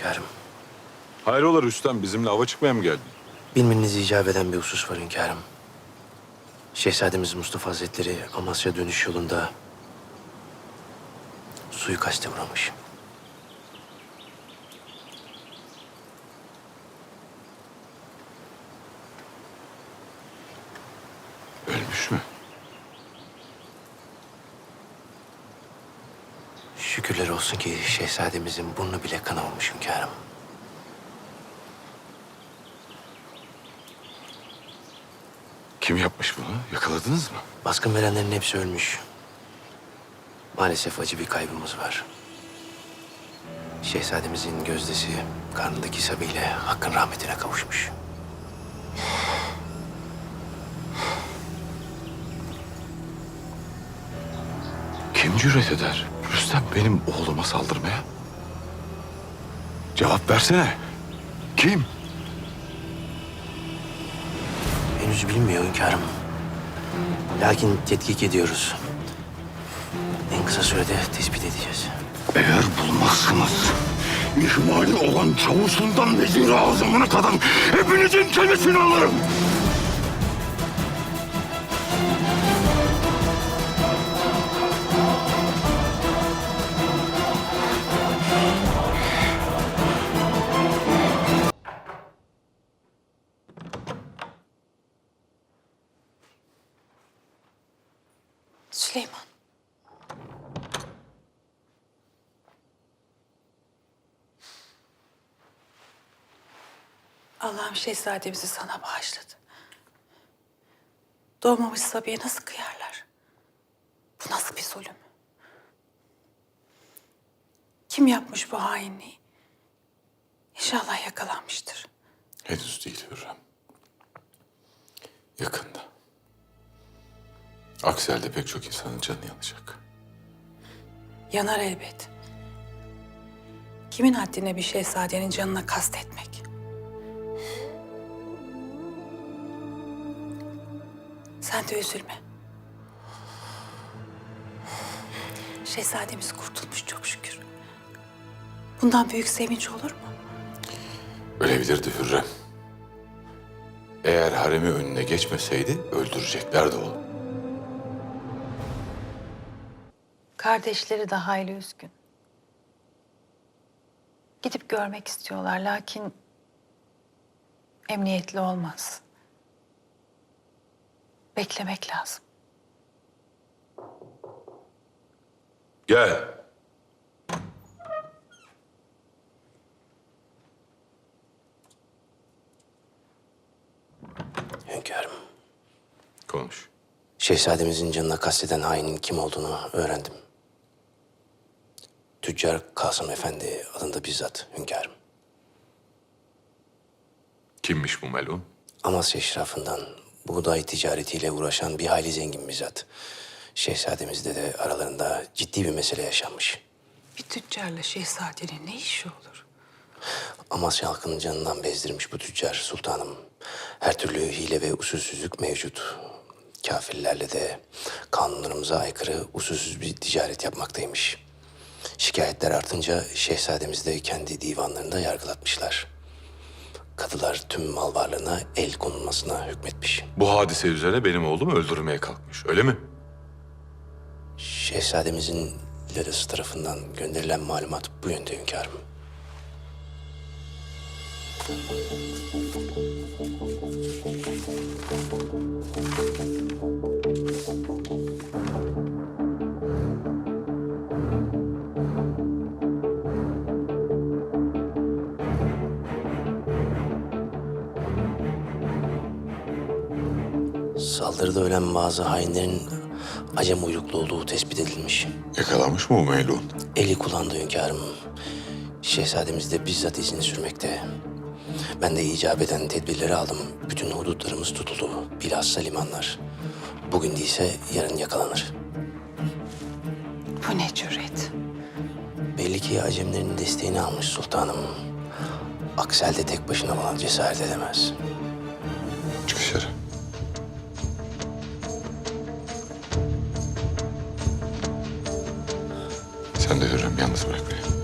Hünkârım. Hayrola Rüstem bizimle ava çıkmaya mı geldin? Bilmenizi icap eden bir husus var hünkârım. Şehzademiz Mustafa Hazretleri Amasya dönüş yolunda suikaste uğramış. Şükürler olsun ki şehzademizin burnu bile kanamamış hünkârım. Kim yapmış bunu? Yakaladınız mı? Baskın verenlerin hepsi ölmüş. Maalesef acı bir kaybımız var. Şehzademizin gözdesi karnındaki sabiyle hakkın rahmetine kavuşmuş. Kim cüret eder? Rüstem benim oğluma saldırmaya. Cevap versene. Kim? Henüz bilinmiyor hünkârım. Lakin tetkik ediyoruz. En kısa sürede tespit edeceğiz. Eğer bulmazsınız, ihmali olan çavuşundan vezir-i azamına kadar hepinizin çenesini alırım. Allah'ım şehzademizi sana bağışladı. Doğmamış Sabiye nasıl kıyarlar? Bu nasıl bir zulüm? Kim yapmış bu hainliği? İnşallah yakalanmıştır. Henüz değil Hürrem. Yakında. Aksi halde pek çok insanın canı yanacak. Yanar elbet. Kimin haddine bir şehzadenin canına kastetmek? Sen de üzülme. Şehzademiz kurtulmuş çok şükür. Bundan büyük sevinç olur mu? Ölebilirdi Hürrem. Eğer haremi önüne geçmeseydi öldüreceklerdi onu. Kardeşleri de hayli üzgün. Gidip görmek istiyorlar lakin emniyetli olmaz. Beklemek lazım. Gel. Hünkârım. Konuş. Şehzademizin canına kasteden hainin kim olduğunu öğrendim. Tüccar Kasım Efendi adında bizzat hünkârım. Kimmiş bu melun? Amasya eşrafından buğday ticaretiyle uğraşan bir hayli zengin bizzat. Şehzademizde de aralarında ciddi bir mesele yaşanmış. Bir tüccarla şehzadenin ne işi olur? Amasya halkının canından bezdirmiş bu tüccar sultanım. Her türlü hile ve usulsüzlük mevcut. Kafirlerle de kanunlarımıza aykırı usulsüz bir ticaret yapmaktaymış. Şikayetler artınca şehzademizi de kendi divanlarında yargılatmışlar. Kadılar tüm mal varlığına el konulmasına hükmetmiş. Bu hadise üzerine benim oğlumu öldürmeye kalkmış. Öyle mi? Şehzademizin Larası tarafından gönderilen malumat bu yönde hünkârım. Saldırıda ölen bazı hainlerin Acem uyruklu olduğu tespit edilmiş. Yakalanmış mı bu melun? Eli kullandı hünkârım. Şehzademiz de bizzat izini sürmekte. Ben de icap eden tedbirleri aldım. Bütün hudutlarımız tutuldu. Bilhassa limanlar. Bugün değilse yarın yakalanır. Bu ne cüret? Belli ki Acemlerin desteğini almış sultanım. Aksel de tek başına bana cesaret edemez. Çık dışarı. Sen de Hürrem'i yalnız bırak beni.